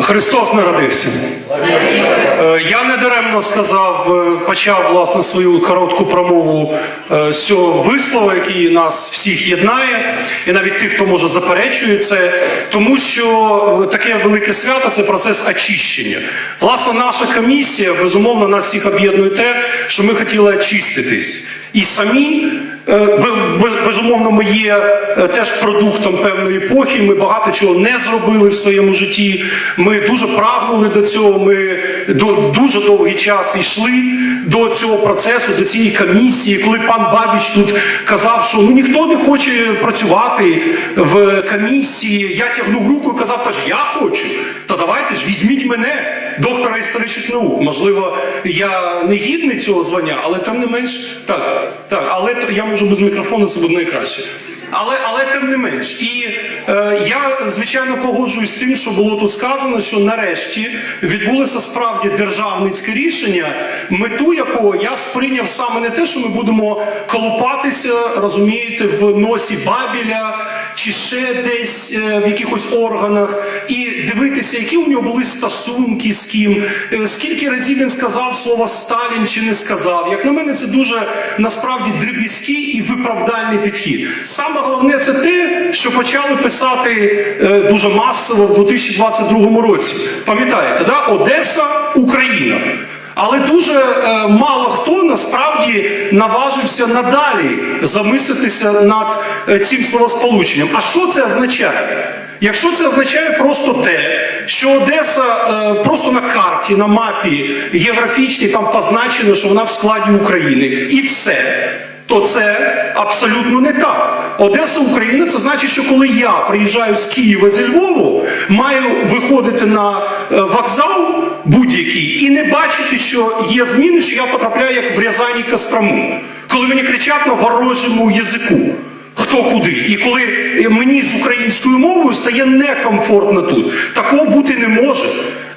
Христос народився. Е, Я недаремно сказав, е, почав власне свою коротку промову е, з цього вислова, який нас всіх єднає, і навіть тих, хто може заперечує це, тому що таке велике свято це процес очищення. Власне, наша комісія безумовно нас всіх об'єднує те, що ми хотіли очиститись і самі. Е, бе- бе- Безумовно, ми є е, теж продуктом певної епохи. Ми багато чого не зробили в своєму житті. Ми дуже прагнули до цього. Ми дуже довгий час йшли до цього процесу, до цієї комісії. Коли пан Бабіч тут казав, що ну ніхто не хоче працювати в комісії, я тягнув руку і казав, та ж я хочу. Та давайте ж візьміть мене доктора історичних наук. Можливо, я не гідний цього звання, але тим не менш, так, так, але я можу без мікрофону, це буде найкраще. Але, але тим не менш, і е, я звичайно погоджуюсь з тим, що було тут сказано, що нарешті відбулося справді державницьке рішення, мету якого я сприйняв саме не те, що ми будемо колупатися, розумієте, в носі Бабіля чи ще десь е, в якихось органах, і дивитися, які у нього були стосунки з ким, е, скільки разів він сказав слово Сталін чи не сказав. Як на мене, це дуже насправді дріб'язкий і виправдальний підхід. Саме головне це те, що почали писати е, дуже масово в 2022 році. Пам'ятаєте, да? Одеса, Україна. Але дуже е, мало хто насправді наважився надалі замислитися над е, цим словосполученням. А що це означає? Якщо це означає просто те, що Одеса е, просто на карті, на мапі географічній там позначено, що вона в складі України, і все, то це абсолютно не так. Одеса Україна це значить, що коли я приїжджаю з Києва зі Львову, маю виходити на е, вокзал будь-який і не бачити, що є зміни, що я потрапляю як в Рязані Кострому, коли мені кричать на ворожому язику. Хто куди? І коли мені з українською мовою стає некомфортно тут, такого бути не може.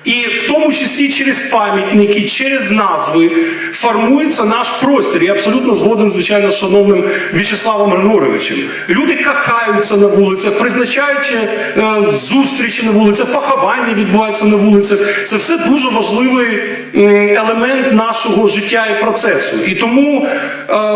І в тому числі через пам'ятники, через назви формується наш простір. Я абсолютно згоден, звичайно, з шановним В'ячеславом Григоровичем. Люди кахаються на вулицях, призначають е, зустрічі на вулицях, поховання відбуваються на вулицях. Це все дуже важливий елемент нашого життя і процесу. І тому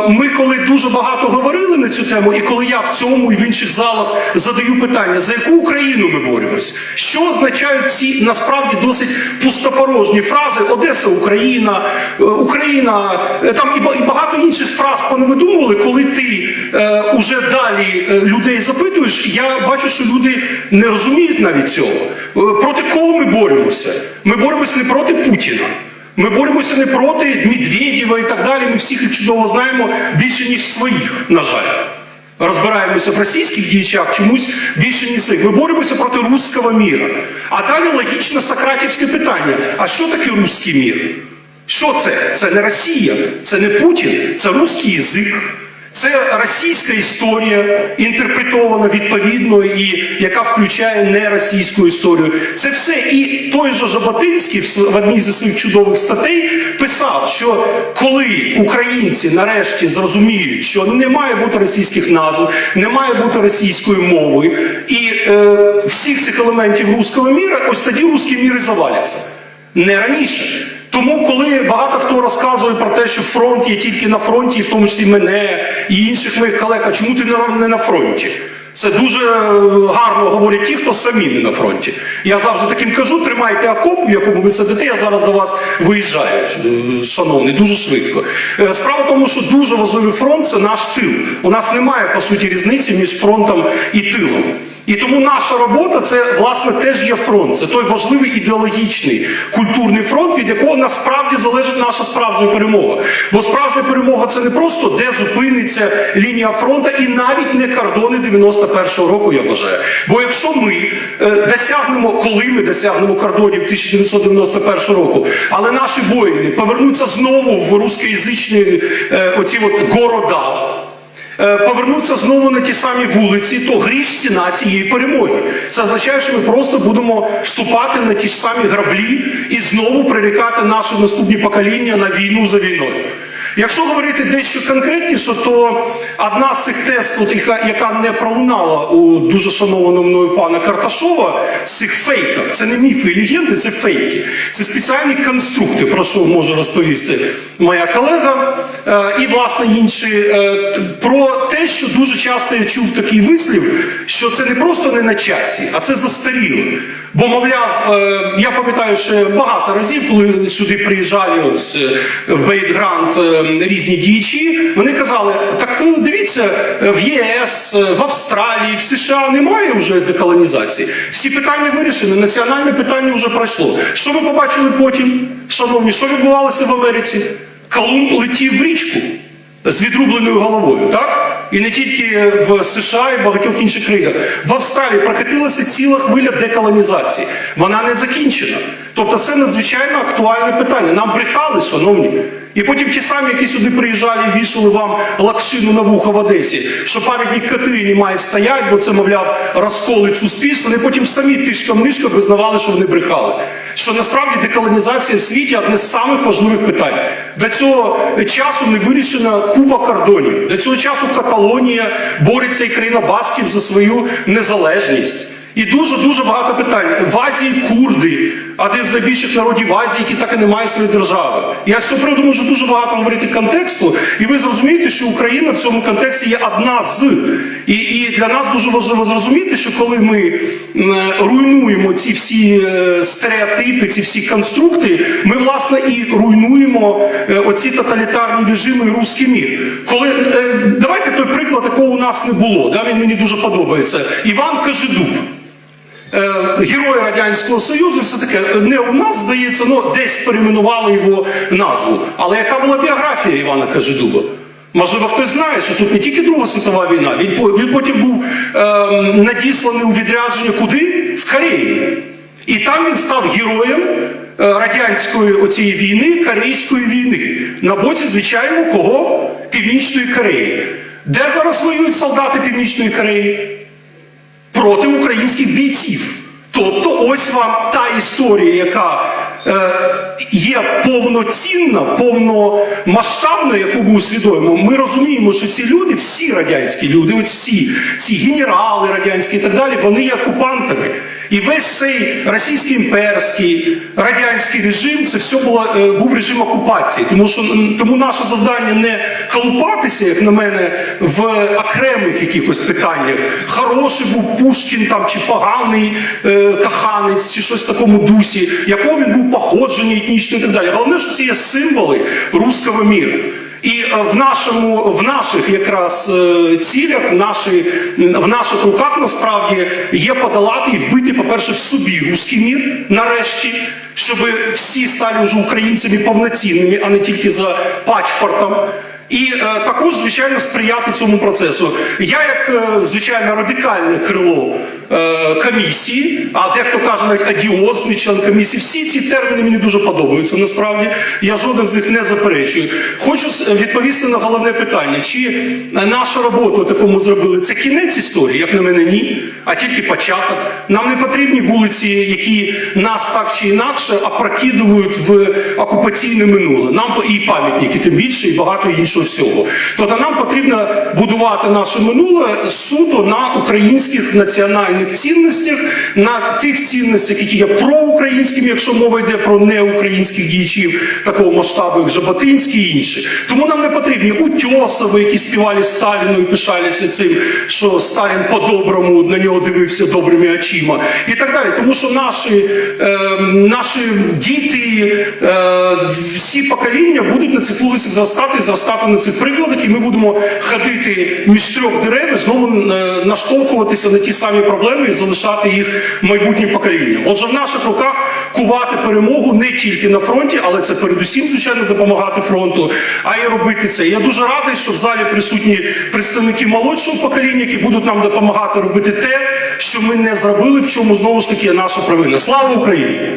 ми, коли дуже багато говорили на цю тему, і коли я в цьому і в інших залах задаю питання, за яку Україну ми боремось, що означають ці насправді досить пустопорожні фрази Одеса, Україна, е, Україна, е, там і багато інших фраз понавидумували, коли ти е, уже далі е, людей запитуєш, я бачу, що люди не розуміють навіть цього. Е, Проти кого ми боремося? Ми боремося не проти Путіна. Ми боремося не проти Медведєва і так далі. Ми всіх чудово знаємо більше, ніж своїх, на жаль. Розбираємося в російських діячах чомусь більше, ніж своїх. Ми боремося проти руського міра. А далі логічне сократівське питання: а що таке руський мір? Що це? Це не Росія, це не Путін, це руський язик. Це російська історія, інтерпретована відповідно, і яка включає не російську історію. Це все. І той же Жаботинський в одній зі своїх чудових статей писав, що коли українці нарешті зрозуміють, що не має бути російських назв, не має бути російської мови, і е, всіх цих елементів руського міра, ось тоді руський мір і заваляться. Не раніше. Тому, коли багато хто розказує про те, що фронт є тільки на фронті, і в тому числі мене і інших моїх колег, а чому ти не- на фронті? Це дуже е, гарно говорять ті, хто самі не на фронті. Я завжди таким кажу: тримайте окоп, в якому ви сидите, я зараз до вас виїжджаю, е, шановний, дуже швидко. Е, Справа в тому, що дуже важливий фронт це наш тил. У нас немає по суті різниці між фронтом і тилом. І тому наша робота це власне теж є фронт. Це той важливий ідеологічний культурний фронт, від якого насправді залежить наша справжня перемога. Бо справжня перемога це не просто де зупиниться лінія фронту, і навіть не кордони 91-го року. Я вважаю. Бо якщо ми е, досягнемо, коли ми досягнемо кордонів 1991 року, але наші воїни повернуться знову в рускоязичні е, оці от города повернуться знову на ті самі вулиці, то гріш ціна цієї перемоги. Це означає, що ми просто будемо вступати на ті ж самі граблі і знову прирікати наші наступні покоління на війну за війною. Якщо говорити дещо конкретніше, то одна з цих тез, от, яка, не пролунала у дуже шанованого мною пана Карташова, з цих фейків, це не міфи і легенди, це фейки. Це спеціальні конструкти, про що може розповісти моя колега е, і власне інші, е, про те, що дуже часто я чув такий вислів, що це не просто не на часі, а це застаріло. Бо, мовляв, е, я пам'ятаю ще багато разів, коли сюди е, в Бейтгрант е, різні діячі, вони казали: так е, дивіться, е, в ЄС, е, в Австралії, в США немає вже деколонізації. Всі питання вирішені, національне питання вже пройшло. Що ми побачили потім, шановні, що відбувалося в Америці? Колумб летів в річку з відрубленою головою, так? І не тільки в США і багатьох інших країнах. В Австралії прокатилася ціла хвиля деколонізації. Вона не закінчена. Тобто це надзвичайно актуальне питання. Нам брехали, шановні. І потім ті самі, які сюди приїжджали і вішали вам лакшину на вухо в Одесі, що пам'ятник Катерині має стояти, бо це, мовляв, розколить суспільство. Вони потім самі тишком-нишком визнавали, що вони брехали. Що насправді деколонізація в світі одне з самих важливих питань. До цього часу не вирішена купа кордонів. До цього часу Каталонія бореться і країна Басків за свою незалежність. І дуже дуже багато питань. В Азії один з найбільших народів Азії, які так і не мають своєї держави. Я з цього приводу можу дуже багато говорити контексту, і ви зрозумієте, що Україна в цьому контексті є одна з. І, і для нас дуже важливо зрозуміти, що коли ми руйнуємо ці всі е, стереотипи, ці всі конструкти, ми власне і руйнуємо е, оці тоталітарні режими і руський мір. Коли е, давайте той приклад, якого у нас не було. Да, він мені дуже подобається. Іван Кажедуб. Е, Герой Радянського Союзу, все таке не у нас здається, ну десь перейменували його назву. Але яка була біографія Івана Кажедуба? Можливо, хтось знає, що тут не тільки Друга світова війна, він, він потім був ем, надісланий у відрядження куди? В Корею. І там він став героєм е, радянської оцієї війни, корейської війни. На боці, звичайно, кого? Північної Кореї. Де зараз воюють солдати Північної Кореї? Проти українських бійців. Тобто, ось вам та історія, яка е, є повноцінна, повномасштабна, яку ми усвідомимо. Ми розуміємо, що ці люди, всі радянські люди, ось всі ці генерали радянські і так далі, вони є окупантами. І весь цей російський імперський радянський режим це все було е, був режим окупації. Тому що тому наше завдання не колупатися, як на мене, в окремих якихось питаннях. Хороший був Пушкін там чи поганий е, каханець, чи щось в такому дусі, якого він був походження етнічне і так далі. Головне, що це є символи руського міру. І е, в нашому, в наших якраз е, цілях, в, нашій, в наших руках насправді є подолати і вбити, по-перше, в собі руський мір нарешті, щоб всі стали вже українцями повноцінними, а не тільки за пачпортом. І е, також, звичайно, сприяти цьому процесу. Я, як е, звичайно, радикальне крило комісії, а дехто каже навіть адіозний член комісії, всі ці терміни мені дуже подобаються. Насправді я жоден з них не заперечую. Хочу відповісти на головне питання: чи е, нашу роботу такому зробили це кінець історії? Як на мене, ні, а тільки початок. Нам не потрібні вулиці, які нас так чи інакше опрокидують в окупаційне минуле. Нам і пам'ятники, тим більше, і багато іншого всього. Тобто нам потрібно будувати наше минуле суто на українських національних цінностях, на тих цінностях, які є проукраїнськими, якщо мова йде про неукраїнських діячів такого масштабу, як Жаботинський і інші. Тому нам не потрібні утьосови, які співали Сталіну і пишалися цим, що Сталін по-доброму на нього дивився добрими очима, і так далі. Тому що наші, е, наші діти, е, всі покоління будуть на цих вулицях зростати зростати на цих прикладах, і ми будемо ходити між трьох дерев і знову е, наштовхуватися на ті самі проблеми і залишати їх майбутнім поколінням. Отже, в наших руках кувати перемогу не тільки на фронті, але це передусім, звичайно, допомагати фронту, а й робити це. Я дуже радий, що в залі присутні представники молодшого покоління, які будуть нам допомагати робити те, що ми не зробили, в чому знову ж таки наша провина. Слава Україні!